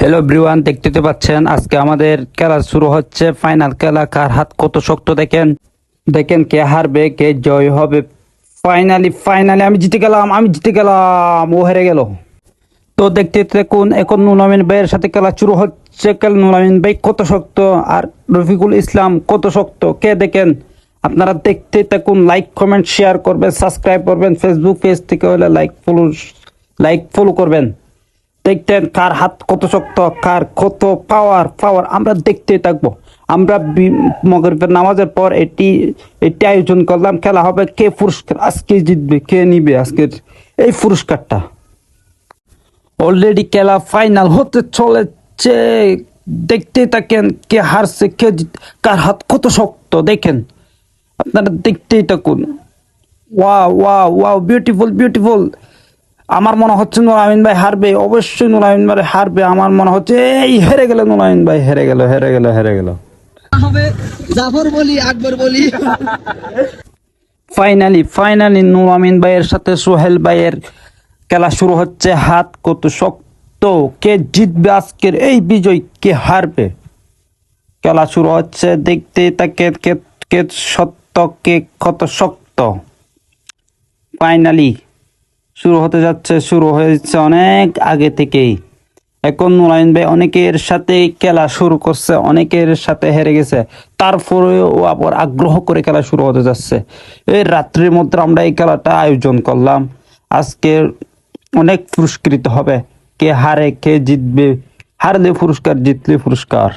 Hello ব্রিওয়ান দেখতে তো পাচ্ছেন, আজকে আমাদের খেলা শুরু হচ্ছে ফাইনাল খেলা, কার হাত কত শক্ত দেখেন। দেখেন কে হারবে, কে জয় হবে ফাইনালি ফাইনালি আমি জিতে গেলাম, আমি জিতে গেলাম, ও হেরে গেল। তো দেখতে দেখুন এখন নুনামিন ভাইয়ের সাথে খেলা শুরু হচ্ছে খেল নুনামিন ভাই কত শক্ত, আর রফিকুল ইসলাম কত শক্ত, কে দেখেন? আপনারা দেখতে থাকুন লাইক কমেন্ট শেয়ার করবেন সাবস্ক্রাইব করবেন ফেসবুক পেজ থেকে হলে লাইক ফলো লাইক ফলো করবেন। দেখতেন কার হাত কত শক্ত, কার কত পাওয়ার পাওয়ার আমরা দেখতে থাকব। আমরা মগরিবের নামাজের পর এটি এটি আয়োজন করলাম। খেলা হবে কে পুরস্কার? আজকে জিতবে, কে নিবে আজকের এই পুরস্কারটা? অলরেডি খেলা ফাইনাল হতে চলেছে। দেখতে থাকেন কে হারছে, কে জিত কার হাত কত শক্ত, দেখেন। আপনারা দেখতেই থাকুন। ওয়া ওয়া ওয়াও বিউটিফুল বিউটিফুল আমার মনে হচ্ছে নুরামিন ভাই হারবে অবশ্যই নুরামিন ভাই হারবে আমার মনে হচ্ছে এই হেরে গেল নুরামিন ভাই হেরে গেল হেরে গেল হেরে গেল। হবে জাফর বলি আকবর বলি। ফাইনালি ফাইনালি নুরামিন ভাইয়ের সাথে সোহেল ভাইয়ের খেলা শুরু হচ্ছে হাত কত শক্ত কে জিতবে আজকের এই বিজয় কে হারবে? খেলা শুরু হচ্ছে দেখতে তাকে কে কে সত্য কে কত শক্ত। ফাইনালি শুরু হতে যাচ্ছে, শুরু হয়েছে অনেক আগে থেকেই। এখন নুরাইন ভাই অনেকের সাথে খেলা শুরু করছে, অনেকের সাথে হেরে গেছে। তারপরেও ও আবার আগ্রহ করে খেলা শুরু হতে যাচ্ছে। এই রাত্রির মধ্যে আমরা এই খেলাটা আয়োজন করলাম। আজকে অনেক পুরস্কৃত হবে। কে হারে, কে জিতবে, হারলে পুরস্কার, জিতলে পুরস্কার।